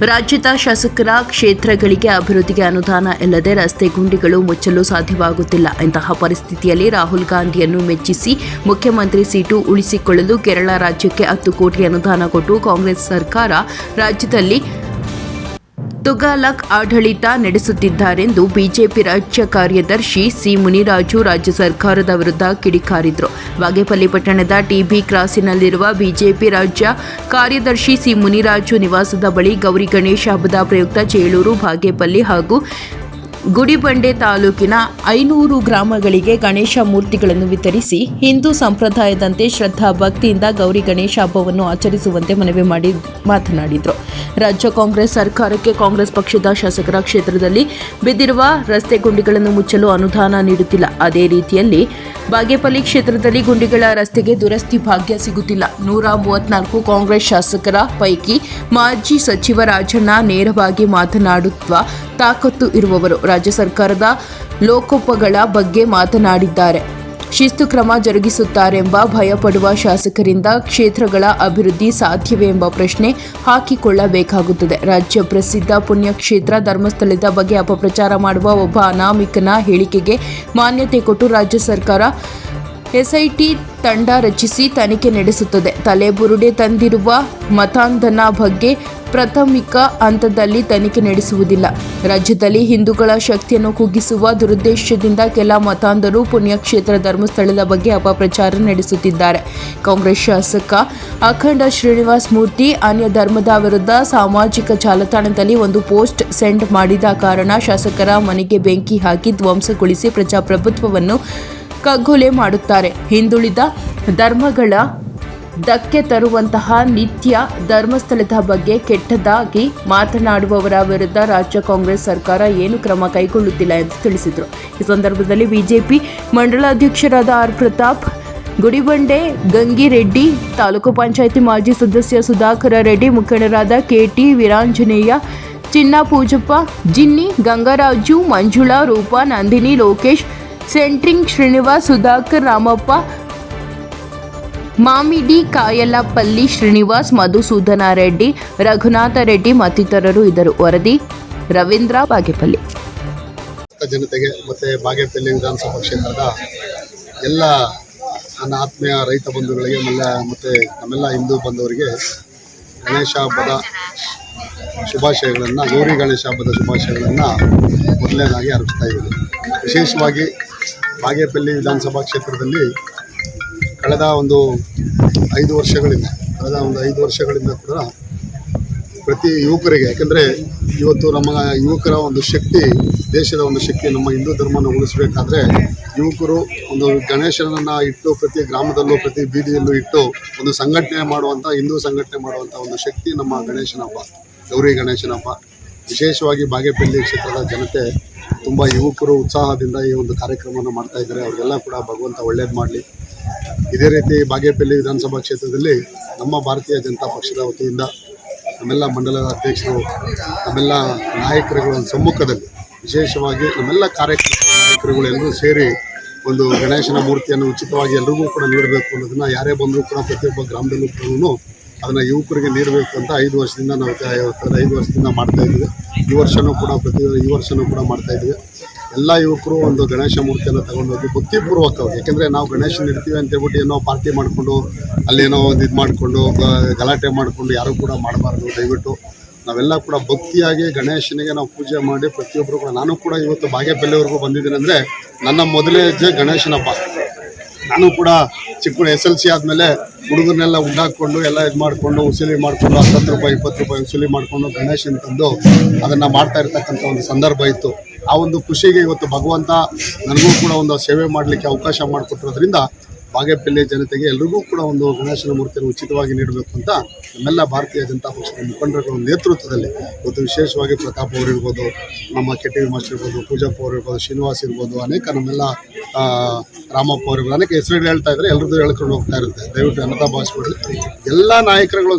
ರಾಜ್ಯದ ಶಾಸಕರ ಕ್ಷೇತ್ರಗಳಿಗೆ ಅಭಿವೃದ್ಧಿಗೆ ಅನುದಾನ ಇಲ್ಲದೆ ರಸ್ತೆ ಗುಂಡಿಗಳು ಮುಚ್ಚಲು ಸಾಧ್ಯವಾಗುತ್ತಿಲ್ಲ. ಇಂತಹ ಪರಿಸ್ಥಿತಿಯಲ್ಲಿ ರಾಹುಲ್ ಗಾಂಧಿಯನ್ನು ಮೆಚ್ಚಿಸಿ ಮುಖ್ಯಮಂತ್ರಿ ಸೀಟು ಉಳಿಸಿಕೊಳ್ಳಲು ಕೇರಳ ರಾಜ್ಯಕ್ಕೆ ಹತ್ತು ಕೋಟಿ ಅನುದಾನ ಕೊಟ್ಟು ಕಾಂಗ್ರೆಸ್ ಸರ್ಕಾರ ರಾಜ್ಯದಲ್ಲಿ ತುಗಾಲಕ್ ಆಡಳಿತ ನಡೆಸುತ್ತಿದ್ದಾರೆಂದು ಬಿಜೆಪಿ ರಾಜ್ಯ ಕಾರ್ಯದರ್ಶಿ ಸಿ ಮುನಿರಾಜು ರಾಜ್ಯ ಸರ್ಕಾರದ ವಿರುದ್ಧ ಕಿಡಿಕಾರಿದ್ರು. ಬಾಗೇಪಲ್ಲಿ ಪಟ್ಟಣದ ಟಿಬಿ ಕ್ರಾಸಿನಲ್ಲಿರುವ ಬಿಜೆಪಿ ರಾಜ್ಯ ಕಾರ್ಯದರ್ಶಿ ಸಿ ಮುನಿರಾಜು ನಿವಾಸದ ಬಳಿ ಗೌರಿ ಗಣೇಶ ಹಬ್ಬದ ಪ್ರಯುಕ್ತ ಚೇಳೂರು ಬಾಗೇಪಲ್ಲಿ ಹಾಗೂ ಗುಡಿಬಂಡೆ ತಾಲೂಕಿನ ಐನೂರು ಗ್ರಾಮಗಳಿಗೆ ಗಣೇಶ ಮೂರ್ತಿಗಳನ್ನು ವಿತರಿಸಿ ಹಿಂದೂ ಸಂಪ್ರದಾಯದಂತೆ ಶ್ರದ್ಧಾ ಭಕ್ತಿಯಿಂದ ಗೌರಿ ಗಣೇಶ ಹಬ್ಬವನ್ನು ಆಚರಿಸುವಂತೆ ಮನವಿ ಮಾಡಿ ಮಾತನಾಡಿದರು. ರಾಜ್ಯ ಕಾಂಗ್ರೆಸ್ ಸರ್ಕಾರಕ್ಕೆ ಕಾಂಗ್ರೆಸ್ ಪಕ್ಷದ ಶಾಸಕರ ಕ್ಷೇತ್ರದಲ್ಲಿ ಬಿದ್ದಿರುವ ರಸ್ತೆ ಗುಂಡಿಗಳನ್ನು ಮುಚ್ಚಲು ಅನುದಾನ ನೀಡುತ್ತಿಲ್ಲ. ಅದೇ ರೀತಿಯಲ್ಲಿ ಬಾಗೇಪಲ್ಲಿ ಕ್ಷೇತ್ರದಲ್ಲಿ ಗುಂಡಿಗಳ ರಸ್ತೆಗೆ ದುರಸ್ತಿ ಭಾಗ್ಯ ಸಿಗುತ್ತಿಲ್ಲ. ನೂರ ಮೂವತ್ನಾಲ್ಕು ಕಾಂಗ್ರೆಸ್ ಶಾಸಕರ ಪೈಕಿ ಮಾಜಿ ಸಚಿವ ರಾಜಣ್ಣ ನೇರವಾಗಿ ಮಾತನಾಡುತ್ವ ತಾಕತ್ತು ಇರುವವರು ರಾಜ್ಯ ಸರ್ಕಾರದ ಲೋಕೋಪಗಳ ಬಗ್ಗೆ ಮಾತನಾಡಿದ್ದಾರೆ. ಶಿಸ್ತು ಕ್ರಮ ಜರುಗಿಸುತ್ತಾರೆಂಬ ಭಯಪಡುವ ಶಾಸಕರಿಂದ ಕ್ಷೇತ್ರಗಳ ಅಭಿವೃದ್ಧಿ ಸಾಧ್ಯವೇ ಎಂಬ ಪ್ರಶ್ನೆ ಹಾಕಿಕೊಳ್ಳಬೇಕಾಗುತ್ತದೆ. ರಾಜ್ಯ ಪ್ರಸಿದ್ಧ ಪುಣ್ಯಕ್ಷೇತ್ರ ಧರ್ಮಸ್ಥಳದ ಬಗ್ಗೆ ಅಪಪ್ರಚಾರ ಮಾಡುವ ಒಬ್ಬ ಅನಾಮಿಕನ ಹೇಳಿಕೆಗೆ ಮಾನ್ಯತೆ ಕೊಟ್ಟು ರಾಜ್ಯ ಸರ್ಕಾರ ಎಸ್ಐಟಿ ತಂಡ ರಚಿಸಿ ತನಿಖೆ ನಡೆಸುತ್ತದೆ. ತಲೆಬುರುಡೆ ತಂದಿರುವ ಮತಾಂಧನ ಬಗ್ಗೆ ಪ್ರಾಥಮಿಕ ಹಂತದಲ್ಲಿ ತನಿಖೆ ನಡೆಸುವುದಿಲ್ಲ. ರಾಜ್ಯದಲ್ಲಿ ಹಿಂದೂಗಳ ಶಕ್ತಿಯನ್ನು ಕುಗ್ಗಿಸುವ ದುರುದ್ದೇಶದಿಂದ ಕೆಲ ಮತಾಂಧರು ಪುಣ್ಯಕ್ಷೇತ್ರ ಧರ್ಮಸ್ಥಳದ ಬಗ್ಗೆ ಅಪಪ್ರಚಾರ ನಡೆಸುತ್ತಿದ್ದಾರೆ. ಕಾಂಗ್ರೆಸ್ ಶಾಸಕ ಅಖಂಡ ಶ್ರೀನಿವಾಸ್ ಮೂರ್ತಿ ಅನ್ಯ ಧರ್ಮದ ವಿರುದ್ಧ ಸಾಮಾಜಿಕ ಜಾಲತಾಣದಲ್ಲಿ ಒಂದು ಪೋಸ್ಟ್ ಸೆಂಡ್ ಮಾಡಿದ ಕಾರಣ ಶಾಸಕರ ಮನೆಗೆ ಬೆಂಕಿ ಹಾಕಿ ಧ್ವಂಸಗೊಳಿಸಿ ಪ್ರಜಾಪ್ರಭುತ್ವವನ್ನು ಕಗ್ಗೊಲೆ ಮಾಡುತ್ತಾರೆ. ಹಿಂದುಳಿದ ಧರ್ಮಗಳ ಧಕ್ಕೆ ತರುವಂತಹ ನಿತ್ಯ ಧರ್ಮಸ್ಥಳದ ಬಗ್ಗೆ ಕೆಟ್ಟದಾಗಿ ಮಾತನಾಡುವವರ ವಿರುದ್ಧ ರಾಜ್ಯ ಕಾಂಗ್ರೆಸ್ ಸರ್ಕಾರ ಏನು ಕ್ರಮ ಕೈಗೊಳ್ಳುತ್ತಿಲ್ಲ ಎಂದು ತಿಳಿಸಿದರು. ಈ ಸಂದರ್ಭದಲ್ಲಿ ಬಿಜೆಪಿ ಮಂಡಲಾಧ್ಯಕ್ಷರಾದ ಆರ್ ಪ್ರತಾಪ್, ಗುಡಿಬಂಡೆ, ಗಂಗಿರೆಡ್ಡಿ, ತಾಲೂಕು ಪಂಚಾಯಿತಿ ಮಾಜಿ ಸದಸ್ಯ ಸುಧಾಕರ ರೆಡ್ಡಿ, ಮುಖಂಡರಾದ ಕೆಟಿ ವೀರಾಂಜನೇಯ, ಚಿನ್ನ ಪೂಜಪ್ಪ, ಜಿನ್ನಿ, ಗಂಗರಾಜು, ಮಂಜುಳಾ, ರೂಪಾ, ನಂದಿನಿ, ಲೋಕೇಶ್ ಸೆಂಟ್ರಿಂಗ್ ಶ್ರೀನಿವಾಸ್ ಸುಧಾಕರ್ ರಾಮಪ್ಪ ಮಾಮಿಡಿ ಕಾಯಲಪಲ್ಲಿ ಶ್ರೀನಿವಾಸ್ ಮಧುಸೂದನ ರೆಡ್ಡಿ ರಘುನಾಥ ರೆಡ್ಡಿ ಮತ್ತಿತರರು ಇದ್ದರು. ವರದಿ ರವೀಂದ್ರ ಬಾಗೇಪಲ್ಲಿ. ಜನತೆಗೆ ಮತ್ತೆ ಬಾಗೇಪಲ್ಲಿ ವಿಧಾನಸಭಾ ಕ್ಷೇತ್ರದ ಎಲ್ಲ ನನ್ನ ಆತ್ಮೀಯ ರೈತ ಬಂಧುಗಳಿಗೆ, ಮತ್ತೆ ನಮ್ಮೆಲ್ಲ ಹಿಂದೂ ಬಂಧುವರಿಗೆ ಗಣೇಶ ಹಬ್ಬದ ಶುಭಾಶಯಗಳನ್ನು, ಗೌರಿ ಗಣೇಶ ಹಬ್ಬದ ಶುಭಾಶಯಗಳನ್ನು ಮೊದಲನೇದಾಗಿ ಅರ್ಪಿಸ್ತಾ ಇದ್ದೀನಿ. ವಿಶೇಷವಾಗಿ ಬಾಗೇಪಲ್ಲಿ ವಿಧಾನಸಭಾ ಕ್ಷೇತ್ರದಲ್ಲಿ ಕಳೆದ ಒಂದು ಐದು ವರ್ಷಗಳಿಂದ, ಕಳೆದ ಒಂದು ಐದು ವರ್ಷಗಳಿಂದ ಕೂಡ ಪ್ರತಿ ಯುವಕರಿಗೆ, ಯಾಕೆಂದರೆ ಇವತ್ತು ನಮ್ಮ ಯುವಕರ ಒಂದು ಶಕ್ತಿ, ದೇಶದ ಒಂದು ಶಕ್ತಿ ನಮ್ಮ ಹಿಂದೂ ಧರ್ಮನ ಉಳಿಸಬೇಕಾದ್ರೆ ಯುವಕರು ಒಂದು ಗಣೇಶನನ್ನು ಇಟ್ಟು ಪ್ರತಿ ಗ್ರಾಮದಲ್ಲೂ, ಪ್ರತಿ ಬೀದಿಯಲ್ಲೂ ಇಟ್ಟು ಒಂದು ಸಂಘಟನೆ ಮಾಡುವಂಥ ಹಿಂದೂ ಸಂಘಟನೆ ಮಾಡುವಂಥ ಒಂದು ಶಕ್ತಿ ನಮ್ಮ ಗಣೇಶನ ಹಬ್ಬ. ಗೌರಿ ಗಣೇಶನ ಹಬ್ಬ ವಿಶೇಷವಾಗಿ ಬಾಗೇಪಲ್ಲಿ ಕ್ಷೇತ್ರದ ಜನತೆ ತುಂಬ ಯುವಕರು ಉತ್ಸಾಹದಿಂದ ಈ ಒಂದು ಕಾರ್ಯಕ್ರಮವನ್ನು ಮಾಡ್ತಾ ಇದ್ದಾರೆ. ಅವರಿಗೆಲ್ಲ ಕೂಡ ಭಗವಂತ ಒಳ್ಳೇದು ಮಾಡಲಿ. ಇದೇ ರೀತಿ ಬಾಗೇಪಲ್ಲಿ ವಿಧಾನಸಭಾ ಕ್ಷೇತ್ರದಲ್ಲಿ ನಮ್ಮ ಭಾರತೀಯ ಜನತಾ ಪಕ್ಷದ ವತಿಯಿಂದ ನಮ್ಮೆಲ್ಲ ಮಂಡಲದ ಅಧ್ಯಕ್ಷರು, ನಮ್ಮೆಲ್ಲ ನಾಯಕರುಗಳ ಸಮ್ಮುಖದಲ್ಲಿ ವಿಶೇಷವಾಗಿ ನಮ್ಮೆಲ್ಲ ಕಾರ್ಯಕ್ರಮ ನಾಯಕರುಗಳೆಲ್ಲರೂ ಸೇರಿ ಒಂದು ಗಣೇಶನ ಮೂರ್ತಿಯನ್ನು ಉಚಿತವಾಗಿ ಎಲ್ರಿಗೂ ಕೂಡ ನೀಡಬೇಕು ಅನ್ನೋದನ್ನು ಯಾರೇ ಬಂದರೂ ಕೂಡ ಪ್ರತಿಯೊಬ್ಬ ಗ್ರಾಮದಲ್ಲೂ ಕೂಡ ಅದನ್ನು ಯುವಕರಿಗೆ ನೀಡಬೇಕು ಅಂತ ಐದು ವರ್ಷದಿಂದ ನಾವು ಐದು ವರ್ಷದಿಂದ ಮಾಡ್ತಾ ಇದ್ದೀವಿ. ಈ ವರ್ಷವೂ ಕೂಡ ಪ್ರತಿ ಈ ವರ್ಷವೂ ಕೂಡ ಮಾಡ್ತಾ ಇದ್ದೀವಿ. ಎಲ್ಲ ಯುವಕರು ಒಂದು ಗಣೇಶ ಮೂರ್ತಿಯನ್ನು ತಗೊಂಡೋಗಿ ಭಕ್ತಿಪೂರ್ವಕವಾಗಿ ಯಾಕೆಂದರೆ ನಾವು ಗಣೇಶನ ಇರ್ತೀವಿ ಅಂತ ಹೇಳ್ಬಿಟ್ಟು ಏನೋ ಪಾರ್ಟಿ ಮಾಡಿಕೊಂಡು ಅಲ್ಲೇನೋ ಒಂದು ಇದು ಮಾಡಿಕೊಂಡು ಗಲಾಟೆ ಮಾಡಿಕೊಂಡು ಯಾರೂ ಕೂಡ ಮಾಡಬಾರ್ದು. ದಯವಿಟ್ಟು ನಾವೆಲ್ಲ ಕೂಡ ಭಕ್ತಿಯಾಗಿ ಗಣೇಶನಿಗೆ ನಾವು ಪೂಜೆ ಮಾಡಿ ಪ್ರತಿಯೊಬ್ಬರು ಕೂಡ ನಾನು ಕೂಡ ಇವತ್ತು ಬಾಗೇಪಲ್ಲಿವರೆಗೂ ಬಂದಿದ್ದೀನಿ ಅಂದರೆ ನನ್ನ ಮೊದಲೇ ಹೆಜ್ಜೆ ಗಣೇಶನ ಹಬ್ಬ ನಾನು ಕೂಡ ಚಿಕ್ಕ ಎಸ್ ಎಲ್ ಸಿ ಆದಮೇಲೆ ಹುಡುಗರನ್ನೆಲ್ಲ ಉಂಡಾಕೊಂಡು ಎಲ್ಲ ಇದು ಮಾಡಿಕೊಂಡು, ಉಸಿಲಿ ಮಾಡಿಕೊಂಡು, ಹತ್ತತ್ತು ರೂಪಾಯಿ, ಇಪ್ಪತ್ತು ರೂಪಾಯಿ ಉಸಿಲಿ ಮಾಡಿಕೊಂಡು ಗಣೇಶನ ತಂದು ಅದನ್ನು ಮಾಡ್ತಾ ಇರ್ತಕ್ಕಂಥ ಒಂದು ಸಂದರ್ಭ ಇತ್ತು. ಆ ಒಂದು ಖುಷಿಗೆ ಇವತ್ತು ಭಗವಂತ ನನಗೂ ಕೂಡ ಒಂದು ಸೇವೆ ಮಾಡಲಿಕ್ಕೆ ಅವಕಾಶ ಮಾಡಿಕೊಟ್ಟಿರೋದ್ರಿಂದ ಬಾಗೇಪಲ್ಲಿ ಜನತೆಗೆ ಎಲ್ರಿಗೂ ಕೂಡ ಒಂದು ಗಣೇಶನ ಮೂರ್ತಿಯನ್ನು ಉಚಿತವಾಗಿ ನೀಡಬೇಕು ಅಂತ ನಮ್ಮೆಲ್ಲ ಭಾರತೀಯ ಜನತಾ ಪಕ್ಷದ ಮುಖಂಡರುಗಳ ನೇತೃತ್ವದಲ್ಲಿ ಇವತ್ತು ವಿಶೇಷವಾಗಿ ಪ್ರತಾಪ್ ಅವರು ಇರ್ಬೋದು, ನಮ್ಮ ಕೆ ಟಿ ಮಾಸ್ಟರ್ ಇರ್ಬೋದು ಪೂಜಪ್ಪ ಅವರು ಇರ್ಬೋದು, ಶ್ರೀನಿವಾಸ್ ಇರ್ಬೋದು, ಅನೇಕ ನಮ್ಮೆಲ್ಲ ರಾಮಪ್ಪ ಅವರು ಅನೇಕ ಹೆಸರುಗಳು ಹೇಳ್ತಾ ಇದ್ದಾರೆ ಎಲ್ಲರದ್ದು ಹೇಳ್ಕೊಂಡು ಹೋಗ್ತಾ ಇರುತ್ತೆ. ದಯವಿಟ್ಟು ಅನಂತ ಭಾಷೆ ಎಲ್ಲ ನಾಯಕರುಗಳು